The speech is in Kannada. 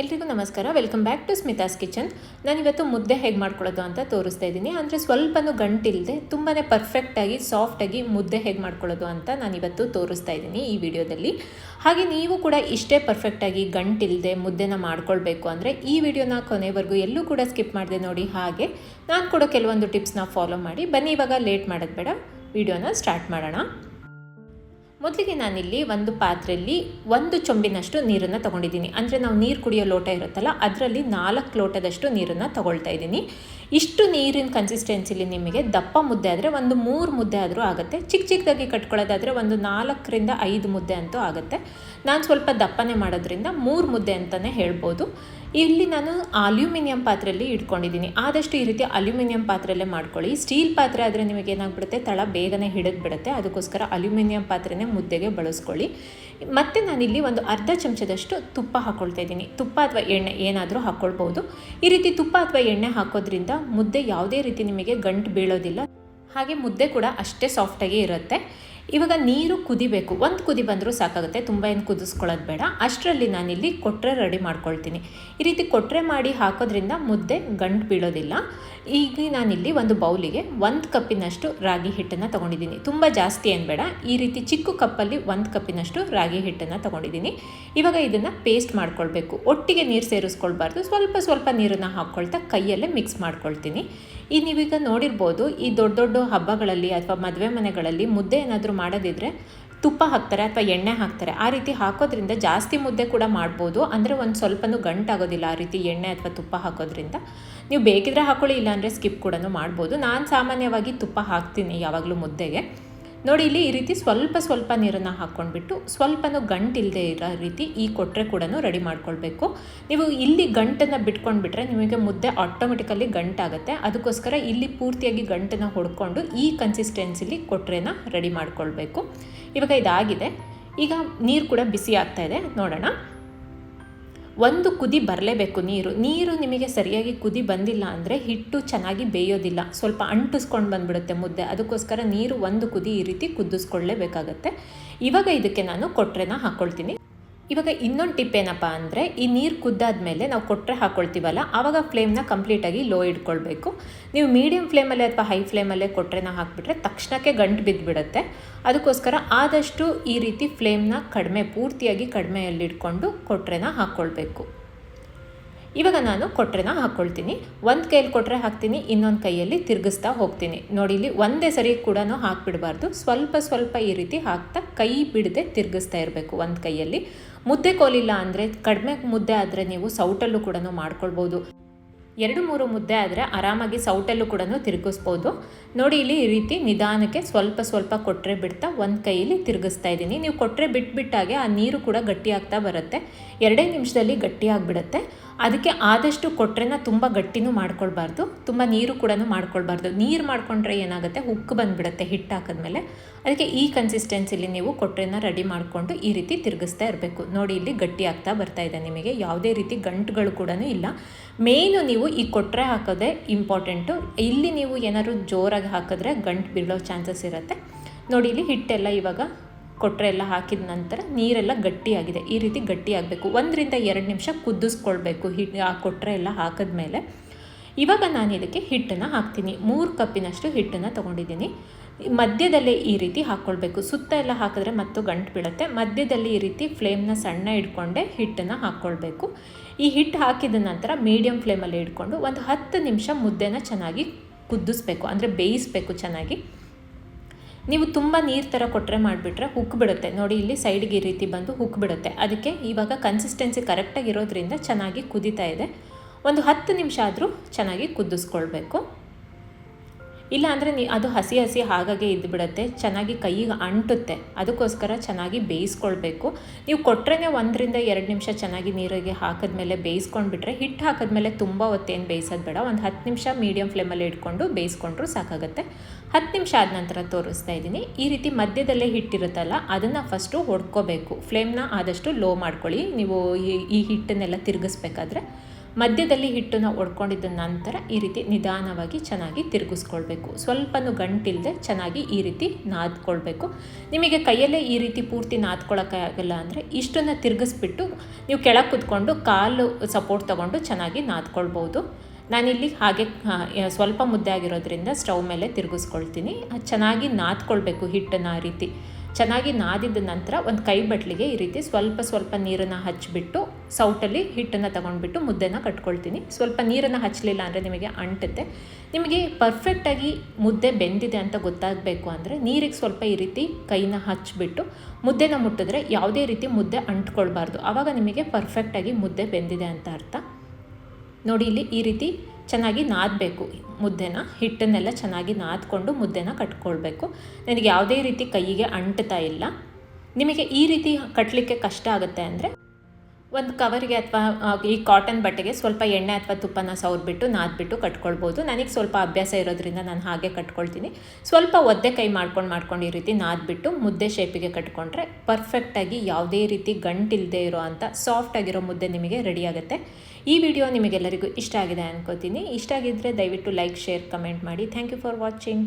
ಎಲ್ರಿಗೂ ನಮಸ್ಕಾರ. Welcome back to Smitha's kitchen ನಾನು ಇವತ್ತು ಮುದ್ದೆ ಹೇಗೆ ಮಾಡ್ಕೊಳ್ಳೋದು ಅಂತ ತೋರಿಸ್ತಾ ಇದ್ದೀನಿ. ಅಂದರೆ ಸ್ವಲ್ಪನೂ ಗಂಟಿಲ್ಲದೆ ತುಂಬಾ ಪರ್ಫೆಕ್ಟಾಗಿ ಸಾಫ್ಟಾಗಿ ಮುದ್ದೆ ಹೇಗೆ ಮಾಡ್ಕೊಳ್ಳೋದು ಅಂತ ನಾನು ಇವತ್ತು ತೋರಿಸ್ತಾ ಇದ್ದೀನಿ ಈ ವಿಡಿಯೋದಲ್ಲಿ. ಹಾಗೆ ನೀವು ಕೂಡ ಇಷ್ಟೇ ಪರ್ಫೆಕ್ಟಾಗಿ ಗಂಟಿಲ್ಲದೆ ಮುದ್ದೆನ ಮಾಡ್ಕೊಳ್ಬೇಕು ಅಂದರೆ ಈ ವಿಡಿಯೋನ ಕೊನೆವರೆಗೂ ಎಲ್ಲೂ ಕೂಡ ಸ್ಕಿಪ್ ಮಾಡಿದೆ ನೋಡಿ ಹಾಗೆ. ನಾನು ಕೂಡ ಕೆಲವೊಂದು ಟಿಪ್ಸ್ನ ಫಾಲೋ ಮಾಡಿ. ಬನ್ನಿ ಇವಾಗ ಲೇಟ್ ಮಾಡೋದು ಬೇಡ. ವಿಡಿಯೋನ ಸ್ಟಾರ್ಟ್ ಮಾಡೋಣ. ಮೊದಲಿಗೆ ನಾನಿಲ್ಲಿ ಒಂದು ಪಾತ್ರೆಯಲ್ಲಿ ಒಂದು ಚೊಂಬಿನಷ್ಟು ನೀರನ್ನು ತಗೊಂಡಿದ್ದೀನಿ. ಅಂದರೆ ನಾವು ನೀರು ಕುಡಿಯೋ ಲೋಟ ಇರುತ್ತಲ್ಲ, ಅದರಲ್ಲಿ ನಾಲ್ಕು ಲೋಟದಷ್ಟು ನೀರನ್ನು ತಗೊಳ್ತಾ ಇದ್ದೀನಿ. ಇಷ್ಟು ನೀರಿನ ಕನ್ಸಿಸ್ಟೆನ್ಸಿಲಿ ನಿಮಗೆ ದಪ್ಪ ಮುದ್ದೆ ಆದರೆ ಒಂದು ಮೂರು ಮುದ್ದೆ ಆದರೂ ಆಗುತ್ತೆ. ಚಿಕ್ಕ ಚಿಕ್ಕದಾಗಿ ಕಟ್ಕೊಳ್ಳೋದಾದರೆ ಒಂದು ನಾಲ್ಕರಿಂದ ಐದು ಮುದ್ದೆ ಅಂತೂ ಆಗುತ್ತೆ. ನಾನು ಸ್ವಲ್ಪ ದಪ್ಪನೆ ಮಾಡೋದ್ರಿಂದ ಮೂರು ಮುದ್ದೆ ಅಂತಲೇ ಹೇಳ್ಬೋದು. ಇಲ್ಲಿ ನಾನು ಅಲ್ಯೂಮಿನಿಯಂ ಪಾತ್ರೆಯಲ್ಲಿ ಇಟ್ಕೊಂಡಿದ್ದೀನಿ. ಆದಷ್ಟು ಈ ರೀತಿ ಅಲ್ಯೂಮಿನಿಯಂ ಪಾತ್ರೆಯಲ್ಲೇ ಮಾಡ್ಕೊಳ್ಳಿ. ಸ್ಟೀಲ್ ಪಾತ್ರೆ ಆದರೆ ನಿಮಗೆ ಏನಾಗ್ಬಿಡುತ್ತೆ? ತಳ ಬೇಗನೆ ಹಿಡಿದ್ಬಿಡುತ್ತೆ. ಅದಕ್ಕೋಸ್ಕರ ಅಲ್ಯೂಮಿನಿಯಂ ಪಾತ್ರೆನೇ ಮುದ್ದೆಗೆ ಬಳಸ್ಕೊಳ್ಳಿ. ಮತ್ತು ನಾನಿಲ್ಲಿ ಒಂದು ಅರ್ಧ ಚಮಚದಷ್ಟು ತುಪ್ಪ ಹಾಕ್ಕೊಳ್ತಾ ಇದ್ದೀನಿ. ತುಪ್ಪ ಅಥವಾ ಎಣ್ಣೆ ಏನಾದರೂ ಹಾಕ್ಕೊಳ್ಬೋದು ಈ ರೀತಿ ತುಪ್ಪ ಅಥವಾ ಎಣ್ಣೆ ಹಾಕೋದ್ರಿಂದ ಮುದ್ದೆ ಯಾವುದೇ ರೀತಿ ನಿಮಗೆ ಗಂಟು ಬೀಳೋದಿಲ್ಲ. ಹಾಗೆ ಮುದ್ದೆ ಕೂಡ ಅಷ್ಟೇ ಸಾಫ್ಟಾಗಿ ಇರುತ್ತೆ. ಇವಾಗ ನೀರು ಕುದಿಬೇಕು. ಒಂದು ಕುದಿ ಬಂದರೂ ಸಾಕಾಗುತ್ತೆ. ತುಂಬ ಏನು ಕುದಿಸ್ಕೊಳ್ಳೋದು ಬೇಡ. ಅಷ್ಟರಲ್ಲಿ ನಾನಿಲ್ಲಿ ಕೊಟ್ಟರೆ ರೆಡಿ ಮಾಡ್ಕೊಳ್ತೀನಿ. ಈ ರೀತಿ ಕೊಟ್ಟರೆ ಮಾಡಿ ಹಾಕೋದ್ರಿಂದ ಮುದ್ದೆ ಗಂಟು ಬೀಳೋದಿಲ್ಲ. ಈಗ ನಾನಿಲ್ಲಿ ಒಂದು ಬೌಲಿಗೆ ಒಂದು ಕಪ್ಪಿನಷ್ಟು ರಾಗಿ ಹಿಟ್ಟನ್ನು ತೊಗೊಂಡಿದ್ದೀನಿ. ತುಂಬ ಜಾಸ್ತಿ ಏನು ಬೇಡ. ಈ ರೀತಿ ಚಿಕ್ಕ ಕಪ್ಪಲ್ಲಿ ಒಂದು ಕಪ್ಪಿನಷ್ಟು ರಾಗಿ ಹಿಟ್ಟನ್ನು ತೊಗೊಂಡಿದ್ದೀನಿ. ಇವಾಗ ಇದನ್ನು ಪೇಸ್ಟ್ ಮಾಡ್ಕೊಳ್ಬೇಕು. ಒಟ್ಟಿಗೆ ನೀರು ಸೇರಿಸ್ಕೊಳ್ಬಾರ್ದು. ಸ್ವಲ್ಪ ಸ್ವಲ್ಪ ನೀರನ್ನು ಹಾಕ್ಕೊಳ್ತಾ ಕೈಯಲ್ಲೇ ಮಿಕ್ಸ್ ಮಾಡ್ಕೊಳ್ತೀನಿ. ಈ ನೀವೀಗ ನೋಡಿರ್ಬೋದು ಈ ದೊಡ್ಡ ದೊಡ್ಡ ಹಬ್ಬಗಳಲ್ಲಿ ಅಥವಾ ಮದುವೆ ಮನೆಗಳಲ್ಲಿ ಮುದ್ದೆ ಏನಾದರೂ ಮಾಡೋದಿದ್ರೆ ತುಪ್ಪ ಹಾಕ್ತಾರೆ ಅಥವಾ ಎಣ್ಣೆ ಹಾಕ್ತಾರೆ. ಆ ರೀತಿ ಹಾಕೋದ್ರಿಂದ ಜಾಸ್ತಿ ಮುದ್ದೆ ಕೂಡ ಮಾಡ್ಬೋದು. ಅಂದರೆ ಒಂದು ಸ್ವಲ್ಪನೂ ಗಂಟಾಗೋದಿಲ್ಲ ಆ ರೀತಿ ಎಣ್ಣೆ ಅಥವಾ ತುಪ್ಪ ಹಾಕೋದ್ರಿಂದ. ನೀವು ಬೇಕಿದ್ರೆ ಹಾಕೊಳ್ಳಿ, ಇಲ್ಲಾಂದರೆ ಸ್ಕಿಪ್ ಕೂಡ ಮಾಡ್ಬೋದು. ನಾನು ಸಾಮಾನ್ಯವಾಗಿ ತುಪ್ಪ ಹಾಕ್ತೀನಿ ಯಾವಾಗಲೂ ಮುದ್ದೆಗೆ. ನೋಡಿ ಇಲ್ಲಿ ಈ ರೀತಿ ಸ್ವಲ್ಪ ಸ್ವಲ್ಪ ನೀರನ್ನು ಹಾಕ್ಕೊಂಡ್ಬಿಟ್ಟು ಸ್ವಲ್ಪನೂ ಗಂಟಿಲ್ಲದೆ ಇರೋ ರೀತಿ ಈ ಕೊಟ್ಟರೆ ಕೂಡ ರೆಡಿ ಮಾಡ್ಕೊಳ್ಬೇಕು. ನೀವು ಇಲ್ಲಿ ಗಂಟನ್ನು ಬಿಟ್ಕೊಂಡ್ಬಿಟ್ರೆ ನಿಮಗೆ ಮುದ್ದೆ ಆಟೋಮೆಟಿಕಲಿ ಗಂಟಾಗುತ್ತೆ. ಅದಕ್ಕೋಸ್ಕರ ಇಲ್ಲಿ ಪೂರ್ತಿಯಾಗಿ ಗಂಟನ್ನು ಹೊಡ್ಕೊಂಡು ಈ ಕನ್ಸಿಸ್ಟೆನ್ಸಿಲಿ ಕೊಟ್ಟರೆನ ರೆಡಿ ಮಾಡ್ಕೊಳ್ಬೇಕು. ಇವಾಗ ಇದಾಗಿದೆ. ಈಗ ನೀರು ಕೂಡ ಬಿಸಿ ಆಗ್ತಾ ಇದೆ. ನೋಡೋಣ. ಒಂದು ಕುದಿ ಬರಲೇಬೇಕು ನೀರು. ನೀರು ನಿಮಗೆ ಸರಿಯಾಗಿ ಕುದಿ ಬಂದಿಲ್ಲ ಅಂದರೆ ಹಿಟ್ಟು ಚೆನ್ನಾಗಿ ಬೇಯೋದಿಲ್ಲ. ಸ್ವಲ್ಪ ಅಂಟಿಸ್ಕೊಂಡು ಬಂದುಬಿಡುತ್ತೆ ಮುದ್ದೆ. ಅದಕ್ಕೋಸ್ಕರ ನೀರು ಒಂದು ಕುದಿ ಈ ರೀತಿ ಕುದಿಸ್ಕೊಳ್ಳೇಬೇಕಾಗತ್ತೆ. ಇವಾಗ ಇದಕ್ಕೆ ನಾನು ಕೊಟ್ಟರೆನ ಹಾಕ್ಕೊಳ್ತೀನಿ ಇವಾಗ ಇನ್ನೊಂದು ಟಿಪ್ ಏನಪ್ಪ ಅಂದರೆ, ಈ ನೀರು ಕುದ್ದಾದ ಮೇಲೆ ನಾವು ಕೊಟ್ಟರೆ ಹಾಕ್ಕೊಳ್ತೀವಲ್ಲ ಆವಾಗ ಫ್ಲೇಮ್ನ ಕಂಪ್ಲೀಟಾಗಿ ಲೋ ಇಟ್ಕೊಳ್ಬೇಕು. ನೀವು ಮೀಡಿಯಮ್ ಫ್ಲೇಮಲ್ಲೇ ಅಥವಾ ಹೈ ಫ್ಲೇಮಲ್ಲೇ ಕೊಟ್ಟರೆನ ಹಾಕಿಬಿಟ್ರೆ ತಕ್ಷಣಕ್ಕೆ ಗಂಟು ಬಿದ್ದುಬಿಡುತ್ತೆ ಅದಕ್ಕೋಸ್ಕರ ಆದಷ್ಟು ಈ ರೀತಿ ಫ್ಲೇಮ್ನ ಕಡಿಮೆ, ಪೂರ್ತಿಯಾಗಿ ಕಡಿಮೆಯಲ್ಲಿಟ್ಕೊಂಡು ಕೊಟ್ಟರೆನ ಹಾಕ್ಕೊಳ್ಬೇಕು ಇವಾಗ ನಾನು ಕೊಟ್ರೆನ ಹಾಕ್ಕೊಳ್ತೀನಿ. ಒಂದು ಕೈಯಲ್ಲಿ ಕೊಟ್ಟರೆ ಹಾಕ್ತೀನಿ, ಇನ್ನೊಂದು ಕೈಯಲ್ಲಿ ತಿರುಗಿಸ್ತಾ ಹೋಗ್ತೀನಿ. ನೋಡಿ, ಇಲ್ಲಿ ಒಂದೇ ಸರಿ ಕೂಡ ಹಾಕ್ಬಿಡಬಾರ್ದು. ಸ್ವಲ್ಪ ಸ್ವಲ್ಪ ಈ ರೀತಿ ಹಾಕ್ತಾ ಕೈ ಬಿಡದೆ ತಿರುಗಿಸ್ತಾ ಇರಬೇಕು ಒಂದು ಕೈಯಲ್ಲಿ. ಮುದ್ದೆ ಕೋಲಿಲ್ಲ ಅಂದರೆ, ಕಡಿಮೆ ಮುದ್ದೆ ಆದರೆ ನೀವು ಸೌಟಲ್ಲೂ ಕೂಡ ಮಾಡ್ಕೊಳ್ಬೋದು. ಎರಡು ಮೂರು ಮುದ್ದೆ ಆದರೆ ಆರಾಮಾಗಿ ಸೌಟಲ್ಲೂ ಕೂಡ ತಿರುಗಿಸ್ಬೋದು. ನೋಡಿ ಇಲ್ಲಿ ಈ ರೀತಿ ನಿಧಾನಕ್ಕೆ ಸ್ವಲ್ಪ ಸ್ವಲ್ಪ ಕೊಟ್ಟರೆ ಬಿಡ್ತಾ ಒಂದು ಕೈಯಲ್ಲಿ ತಿರುಗಿಸ್ತಾ ಇದ್ದೀನಿ. ನೀವು ಕೊಟ್ಟರೆ ಬಿಟ್ಬಿಟ್ಟಾಗೆ ಆ ನೀರು ಕೂಡ ಗಟ್ಟಿ ಆಗ್ತಾ ಬರುತ್ತೆ. ಎರಡೇ ನಿಮಿಷದಲ್ಲಿ ಗಟ್ಟಿ ಆಗಿಬಿಡುತ್ತೆ. ಅದಕ್ಕೆ ಆದಷ್ಟು ಕೊಟ್ಟರೆನ ತುಂಬ ಗಟ್ಟಿನೂ ಮಾಡ್ಕೊಳ್ಬಾರ್ದು. ತುಂಬ ನೀರು ಕೂಡ ಮಾಡ್ಕೊಳ್ಬಾರ್ದು. ನೀರು ಮಾಡ್ಕೊಂಡ್ರೆ ಏನಾಗುತ್ತೆ? ಉಕ್ಕು ಬಂದುಬಿಡುತ್ತೆ ಹಿಟ್ಟು ಹಾಕಿದ್ಮೇಲೆ. ಅದಕ್ಕೆ ಈ ಕನ್ಸಿಸ್ಟೆನ್ಸಿಲಿ ನೀವು ಕೊಟ್ಟರೆನ ರೆಡಿ ಮಾಡಿಕೊಂಡು ಈ ರೀತಿ ತಿರುಗಿಸ್ತಾ ಇರಬೇಕು. ನೋಡಿ ಇಲ್ಲಿ ಗಟ್ಟಿ ಆಗ್ತಾ ಬರ್ತಾ ಇದೆ ನಿಮಗೆ. ಯಾವುದೇ ರೀತಿ ಗಂಟುಗಳು ಕೂಡ ಇಲ್ಲ. ಮೇಯ್ನು ನೀವು ಈ ಕೊಟ್ಟರೆ ಹಾಕೋದೇ ಇಂಪಾರ್ಟೆಂಟು ಇಲ್ಲಿ ನೀವು ಏನಾದರೂ ಜೋರಾಗಿ ಹಾಕಿದ್ರೆ ಗಂಟು ಬೀಳೋ ಚಾನ್ಸಸ್ ಇರುತ್ತೆ. ನೋಡಿ, ಇಲ್ಲಿ ಹಿಟ್ಟೆಲ್ಲ ಇವಾಗ ಕೊಟ್ಟರೆ ಎಲ್ಲ ಹಾಕಿದ ನಂತರ ನೀರೆಲ್ಲ ಗಟ್ಟಿಯಾಗಿದೆ. ಈ ರೀತಿ ಗಟ್ಟಿಯಾಗಬೇಕು. ಒಂದರಿಂದ ಎರಡು ನಿಮಿಷ ಕುದಿಸ್ಕೊಳ್ಬೇಕು ಹಿಟ್ಟು ಆ ಕೊಟ್ಟರೆ ಎಲ್ಲ ಹಾಕಿದ್ಮೇಲೆ. ಇವಾಗ ನಾನು ಇದಕ್ಕೆ ಹಿಟ್ಟನ್ನು ಹಾಕ್ತೀನಿ. ಮೂರು ಕಪ್ಪಿನಷ್ಟು ಹಿಟ್ಟನ್ನು ತೊಗೊಂಡಿದ್ದೀನಿ. ಮಧ್ಯದಲ್ಲೇ ಈ ರೀತಿ ಹಾಕ್ಕೊಳ್ಬೇಕು. ಸುತ್ತ ಎಲ್ಲ ಹಾಕಿದ್ರೆ ಮತ್ತು ಗಂಟು ಬೀಳುತ್ತೆ. ಮಧ್ಯದಲ್ಲಿ ಈ ರೀತಿ ಫ್ಲೇಮ್ನ ಸಣ್ಣ ಇಟ್ಕೊಂಡೆ ಹಿಟ್ಟನ್ನು ಹಾಕ್ಕೊಳ್ಬೇಕು. ಈ ಹಿಟ್ಟು ಹಾಕಿದ ನಂತರ ಮೀಡಿಯಮ್ ಫ್ಲೇಮಲ್ಲಿ ಇಟ್ಕೊಂಡು ಒಂದು ಹತ್ತು ನಿಮಿಷ ಮುದ್ದೆನ ಚೆನ್ನಾಗಿ ಕುದಿಸ್ಬೇಕು. ಅಂದರೆ ಬೇಯಿಸಬೇಕು ಚೆನ್ನಾಗಿ. ನೀವು ತುಂಬ ನೀರು ಥರ ಕೊಟ್ಟರೆ ಮಾಡಿಬಿಟ್ರೆ ಬಿಡುತ್ತೆ. ನೋಡಿ, ಇಲ್ಲಿ ಸೈಡ್ಗೆ ಈ ರೀತಿ ಬಂದು ಬಿಡುತ್ತೆ. ಅದಕ್ಕೆ ಇವಾಗ ಕನ್ಸಿಸ್ಟೆನ್ಸಿ ಕರೆಕ್ಟಾಗಿ ಇರೋದ್ರಿಂದ ಚೆನ್ನಾಗಿ ಕುದೀತಾ ಇದೆ. ಒಂದು ಹತ್ತು ನಿಮಿಷ ಆದರೂ ಚೆನ್ನಾಗಿ ಕುದಿಸ್ಕೊಳ್ಬೇಕು. ಇಲ್ಲ ಅಂದರೆ ನೀ ಅದು ಹಸಿ ಹಸಿ ಹಾಗಾಗಿ ಇದ್ದುಬಿಡತ್ತೆ ಚೆನ್ನಾಗಿ ಕೈಗೆ ಅಂಟುತ್ತೆ, ಅದಕ್ಕೋಸ್ಕರ ಚೆನ್ನಾಗಿ ಬೇಯಿಸ್ಕೊಳ್ಬೇಕು. ನೀವು ಕೊಟ್ಟರೆ ಒಂದರಿಂದ ಎರಡು ನಿಮಿಷ ಚೆನ್ನಾಗಿ ನೀರಿಗೆ ಹಾಕಿದ್ಮೇಲೆ ಬೇಯಿಸ್ಕೊಂಡ್ಬಿಟ್ರೆ, ಹಿಟ್ಟು ಹಾಕಿದ್ಮೇಲೆ ತುಂಬ ಹೊತ್ತೇನು ಬೇಯಿಸೋದು ಬೇಡ, ಒಂದು ಹತ್ತು ನಿಮಿಷ ಮೀಡಿಯಮ್ ಫ್ಲೇಮಲ್ಲಿ ಇಟ್ಕೊಂಡು ಬೇಯಿಸ್ಕೊಂಡ್ರು ಸಾಕಾಗುತ್ತೆ. ಹತ್ತು ನಿಮಿಷ ಆದ ನಂತರ ತೋರಿಸ್ತಾ ಇದ್ದೀನಿ. ಈ ರೀತಿ ಮಧ್ಯದಲ್ಲೇ ಹಿಟ್ಟಿರುತ್ತಲ್ಲ, ಅದನ್ನು ಫಸ್ಟು ಹೊಡ್ಕೋಬೇಕು ಫ್ಲೇಮ್ನ ಆದಷ್ಟು ಲೋ ಮಾಡ್ಕೊಳ್ಳಿ. ನೀವು ಈ ಈ ಹಿಟ್ಟನ್ನೆಲ್ಲ ತಿರುಗಿಸ್ಬೇಕಾದ್ರೆ ಮಧ್ಯದಲ್ಲಿ ಹಿಟ್ಟನ್ನು ಒಡ್ಕೊಂಡಿದ್ದ ನಂತರ ಈ ರೀತಿ ನಿಧಾನವಾಗಿ ಚೆನ್ನಾಗಿ ತಿರುಗಿಸ್ಕೊಳ್ಬೇಕು. ಸ್ವಲ್ಪನೂ ಗಂಟಿಲ್ಲದೆ ಚೆನ್ನಾಗಿ ಈ ರೀತಿ ನಾದ್ಕೊಳ್ಬೇಕು. ನಿಮಗೆ ಕೈಯಲ್ಲೇ ಈ ರೀತಿ ಪೂರ್ತಿ ನಾದ್ಕೊಳ್ಳೋಕ್ಕಾಗಲ್ಲ ಅಂದರೆ ಇಷ್ಟನ್ನು ತಿರುಗಿಸ್ಬಿಟ್ಟು ನೀವು ಕೆಳಗೆ ಕುತ್ಕೊಂಡು ಕಾಲು ಸಪೋರ್ಟ್ ತಗೊಂಡು ಚೆನ್ನಾಗಿ ನಾದ್ಕೊಳ್ಬೋದು. ನಾನಿಲ್ಲಿ ಹಾಗೆ ಸ್ವಲ್ಪ ಮುದ್ದೆ ಆಗಿರೋದ್ರಿಂದ ಸ್ಟವ್ ಮೇಲೆ ತಿರುಗಿಸ್ಕೊಳ್ತೀನಿ. ಚೆನ್ನಾಗಿ ನಾದ್ಕೊಳ್ಬೇಕು ಹಿಟ್ಟನ್ನು ಆ ರೀತಿ. ಚೆನ್ನಾಗಿ ನಾದಿದ ನಂತರ ಒಂದು ಕೈ ಬಟ್ಲಿಗೆ ಈ ರೀತಿ ಸ್ವಲ್ಪ ಸ್ವಲ್ಪ ನೀರನ್ನು ಹಚ್ಚಿಬಿಟ್ಟು ಸೌಟಲ್ಲಿ ಹಿಟ್ಟನ್ನು ತಗೊಂಡ್ಬಿಟ್ಟು ಮುದ್ದೆನ ಕಟ್ಕೊಳ್ತೀನಿ. ಸ್ವಲ್ಪ ನೀರನ್ನು ಹಚ್ಚಲಿಲ್ಲ ಅಂದರೆ ನಿಮಗೆ ಅಂಟುತ್ತೆ. ನಿಮಗೆ ಪರ್ಫೆಕ್ಟಾಗಿ ಮುದ್ದೆ ಬೆಂದಿದೆ ಅಂತ ಗೊತ್ತಾಗಬೇಕು ಅಂದರೆ ನೀರಿಗೆ ಸ್ವಲ್ಪ ಈ ರೀತಿ ಕೈನ ಹಚ್ಚಿಬಿಟ್ಟು ಮುದ್ದೆನ ಮುಟ್ಟಿದ್ರೆ ಯಾವುದೇ ರೀತಿ ಮುದ್ದೆ ಅಂಟ್ಕೊಳ್ಬಾರ್ದು. ಆವಾಗ ನಿಮಗೆ ಪರ್ಫೆಕ್ಟಾಗಿ ಮುದ್ದೆ ಬೆಂದಿದೆ ಅಂತ ಅರ್ಥ. ನೋಡಿ, ಇಲ್ಲಿ ಈ ರೀತಿ ಚೆನ್ನಾಗಿ ನಾದಬೇಕು. ಮುದ್ದೆನ, ಹಿಟ್ಟನ್ನೆಲ್ಲ ಚೆನ್ನಾಗಿ ನಾದ್ಕೊಂಡು ಮುದ್ದೆನ ಕಟ್ಕೊಳ್ಬೇಕು. ನನಗೆ ಯಾವುದೇ ರೀತಿ ಕೈಗೆ ಅಂಟ್ತಾ ಇಲ್ಲ. ನಿಮಗೆ ಈ ರೀತಿ ಕಟ್ಟಲಿಕ್ಕೆ ಕಷ್ಟ ಆಗುತ್ತೆ ಅಂದರೆ ಒಂದು ಕವರ್ಗೆ ಅಥವಾ ಈ ಕಾಟನ್ ಬಟ್ಟೆಗೆ ಸ್ವಲ್ಪ ಎಣ್ಣೆ ಅಥವಾ ತುಪ್ಪನ ಸವರ್ಬಿಟ್ಟು ನಾದ್ಬಿಟ್ಟು ಕಟ್ಕೊಳ್ಬೋದು. ನನಗೆ ಸ್ವಲ್ಪ ಅಭ್ಯಾಸ ಇರೋದ್ರಿಂದ ನಾನು ಹಾಗೆ ಕಟ್ಕೊಳ್ತೀನಿ. ಸ್ವಲ್ಪ ಒದ್ದೆ ಕೈ ಮಾಡ್ಕೊಂಡು ಮಾಡ್ಕೊಂಡು ಈ ರೀತಿ ನಾದ್ಬಿಟ್ಟು, ಮುದ್ದೆ ಶೇಪಿಗೆ ಕಟ್ಕೊಂಡ್ರೆ ಪರ್ಫೆಕ್ಟಾಗಿ ಯಾವುದೇ ರೀತಿ ಗಂಟಿಲ್ಲದೆ ಇರೋ ಅಂಥ ಸಾಫ್ಟ್ ಆಗಿರೋ ಮುದ್ದೆ ನಿಮಗೆ ರೆಡಿ ಆಗುತ್ತೆ. ಈ ವಿಡಿಯೋ ನಿಮಗೆಲ್ಲರಿಗೂ ಇಷ್ಟ ಆಗಿದೆ ಅನ್ಕೋತೀನಿ. ಇಷ್ಟ ಆಗಿದ್ದರೆ ದಯವಿಟ್ಟು ಲೈಕ್ ಶೇರ್ ಕಮೆಂಟ್ ಮಾಡಿ. Thank you for watching